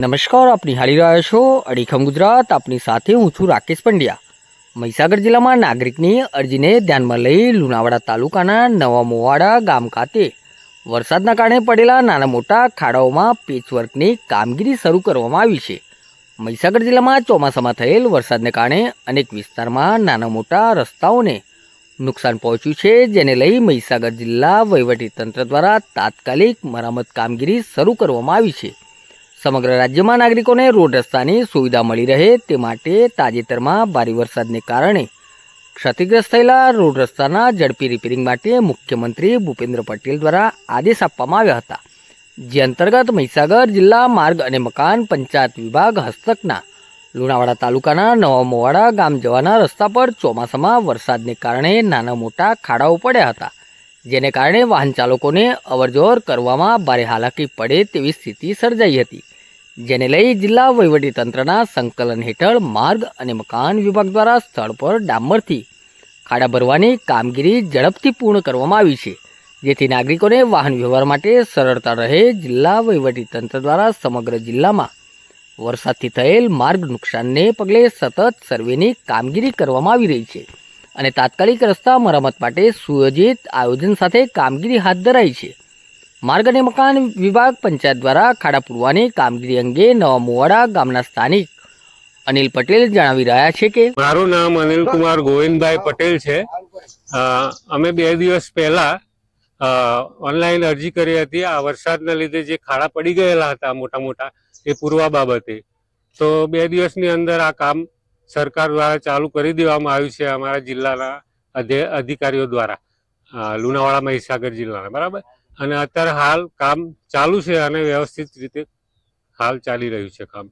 નમસ્કાર, આપ નિહાળી રહ્યા છો અડીખમ ગુજરાત. આપની સાથે હું છું રાકેશ પંડ્યા. મહીસાગર જિલ્લામાં નાગરિકની અરજીને ધ્યાનમાં લઈ લુણાવાડા તાલુકાના નવા મોવાડા ગામ ખાતે વરસાદના કારણે પડેલા નાના મોટા ખાડાઓમાં પેચવર્કની કામગીરી શરૂ કરવામાં આવી છે. મહીસાગર જિલ્લામાં ચોમાસામાં થયેલ વરસાદને કારણે અનેક વિસ્તારમાં નાના મોટા રસ્તાઓને નુકસાન પહોંચ્યું છે, જેને લઈ મહીસાગર જિલ્લા વહીવટીતંત્ર દ્વારા તાત્કાલિક મરામત કામગીરી શરૂ કરવામાં આવી છે. સમગ્ર રાજ્યમાં નાગરિકોને રોડ રસ્તાની સુવિધા મળી રહે તે માટે તાજેતરમાં ભારે વરસાદને કારણે ક્ષતિગ્રસ્ત થયેલા રોડ રસ્તાના ઝડપી રિપેરિંગ માટે મુખ્યમંત્રી ભૂપેન્દ્ર પટેલ દ્વારા આદેશ આપવામાં આવ્યા હતા, જે અંતર્ગત મહીસાગર જિલ્લા માર્ગ અને મકાન પંચાયત વિભાગ હસ્તકના લુણાવાડા તાલુકાના નવા મોવાડા ગામ જવાના રસ્તા પર ચોમાસામાં વરસાદને કારણે નાના મોટા ખાડાઓ પડ્યા હતા, જેને કારણે વાહન ચાલકોને અવરજવર કરવામાં ભારે હાલાકી પડે તેવી સ્થિતિ સર્જાઈ હતી. જેને લઈ જિલ્લા વહીવટીતંત્રના સંકલન હેઠળ માર્ગ અને મકાન વિભાગ દ્વારા સ્થળ પર ડામરથી ખાડા ભરવાની કામગીરી ઝડપથી પૂર્ણ કરવામાં આવી છે. જેથી નાગરિકોને વાહન વ્યવહાર માટે સરળતા રહે જિલ્લા વહીવટીતંત્ર દ્વારા સમગ્ર જિલ્લામાં વરસાદથી થયેલ માર્ગ નુકસાનને પગલે સતત સર્વેની કામગીરી કરવામાં આવી રહી છે અને તાત્કાલિક રસ્તા મરામત માટે સુયોજિત આયોજન સાથે કામગીરી હાથ ધરાઈ છે. માર્ગ અને મકાન વિભાગ પંચાયત દ્વારા ખાડા પૂરવાની કામગીરી અંગે નવા મુવાડા ગામના સ્થાનિક અનિલ પટેલ જણાવી રહ્યા છે કે મારું નામ અનિલ કુમાર ગોવિંદભાઈ પટેલ છે. અમે બે દિવસ પહેલા ઓનલાઈન અરજી કરી હતી. આ વરસાદના લીધે જે ખાડા પડી ગયેલા હતા મોટા મોટા, એ પૂરવા બાબતે. તો બે દિવસની અંદર આ કામ સરકાર દ્વારા ચાલુ કરી દેવામાં આવ્યું છે અમારા જિલ્લાના અધે- અધિકારીઓ દ્વારા. લુણાવાડા મહીસાગર જિલ્લાના, બરાબર? અને અત્યારે હાલ કામ ચાલુ છે અને વ્યવસ્થિત રીતે હાલ ચાલી રહ્યું છે કામ.